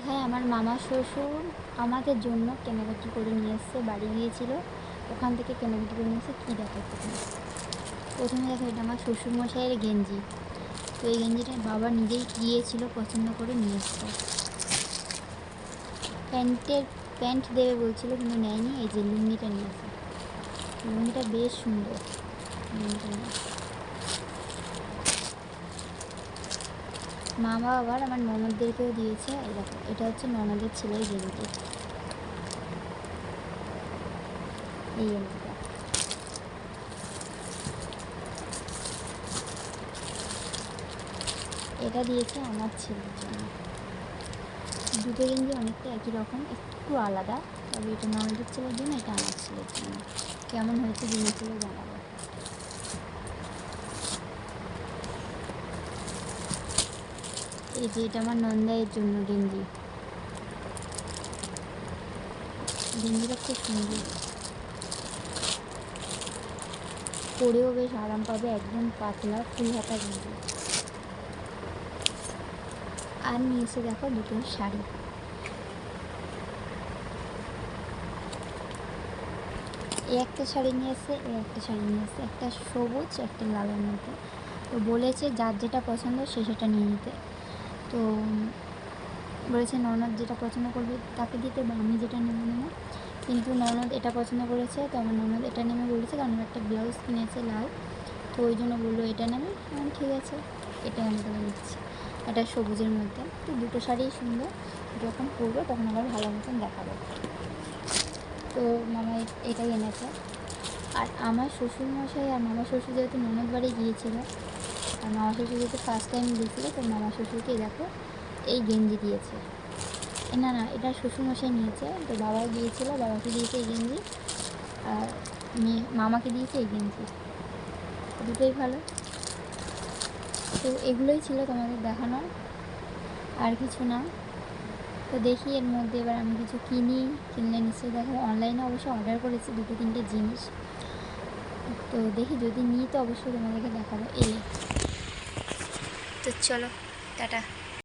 দেখায় আমার মামা, শ্বশুর আমাদের জন্য কেনাকাটি করে নিয়ে এসছে, বাড়ি গিয়েছিল। ওখান থেকে কেনাকাটি করে নিয়ে এসে কী দেখায় প্রথমে দেখো এটা আমার শ্বশুরমশাইয়ের গেঞ্জি। তো এই গেঞ্জিটা বাবা নিজেই গিয়েছিল, পছন্দ করে নিয়ে এসছে। প্যান্টের, প্যান্ট দেবে বলছিল, কিন্তু নেয়নি, এই যে লুঙ্গিটা নিয়েছে লুঙ্গিটা বেশ সুন্দর। লুঙ্গিটা নিয়ে মামা আবার আমার ননদদেরকেও দিয়েছে। দেখো, এটা হচ্ছে ননদের ছেলের গেঞ্জি এই এটা দিয়েছে আমার ছেলের জন্য। দুটো গেঞ্জি অনেকটা একই রকম, একটু আলাদা, তবে এটা ননদের ছেলের জন্য, এটা আমার ছেলের জন্য। কেমন হয়েছে জিনিসগুলো জানাব। যে এটা আমার নন্দাইয়ের জন্য গেঞ্জি। গেঞ্জিটা খুব সুন্দর। পরেও বেশ আরাম পাবে, একদম পাতলা ফুল হাতা গেঞ্জি। আর নিয়ে এসে দেখো দুটো শাড়ি। এই একটা শাড়ি নিয়ে এসে এই একটা শাড়ি নিয়ে এসে একটা সবুজ, একটা লালের মধ্যে। তো বলেছে যার যেটা পছন্দ সে সেটা নিয়ে নিতে। তো বলেছে, ননদ যেটা পছন্দ করবে তাকে দিতে বা আমি যেটা নেব নেব। কিন্তু ননদ এটা পছন্দ করেছে, তো আমার ননদ এটা নেবে বলেছে, কারণ একটা ব্লাউজ কিনেছে লাল। তো ওই জন্য বলল, এটা নেবে? ঠিক আছে, এটাই আমি তোকে নিচ্ছি এটা সবুজের মধ্যে। তো দুটো শাড়িই সুন্দর যখন পরবো তখন আবার ভালো মতন দেখাবো। তো মামা এটাই এনেছে। আর আমার শ্বশুরমশাই আর মামা শ্বশুর যেহেতু ননদ বাড়ি গিয়েছিল আর মামা শ্বশুর যেহেতু ফার্স্ট টাইম গিয়েছিল, তো মামা শ্বশুরকে দেখো, এই গেঞ্জি দিয়েছে। না না, এটা শ্বশুরমশাই নিয়েছে, তো বাবা গিয়েছিল, বাবাকে দিয়েছে এই গেঞ্জি, আর মেয়ে, মামাকে দিয়েছে এই গেঞ্জি। দুটোই ভালো। তো এগুলোই ছিল তোমাদের দেখানোর, আর কিছু না। তো দেখি এর মধ্যে এবার আমি কিছু কিনি, কিনলে নিশ্চয়ই দেখো অনলাইনে অবশ্য অর্ডার করেছি দুটো তিনটে জিনিস। তো দেখি যদি নিই তো অবশ্যই তোমাদেরকে দেখাবো। এলে তো চলো টাটা।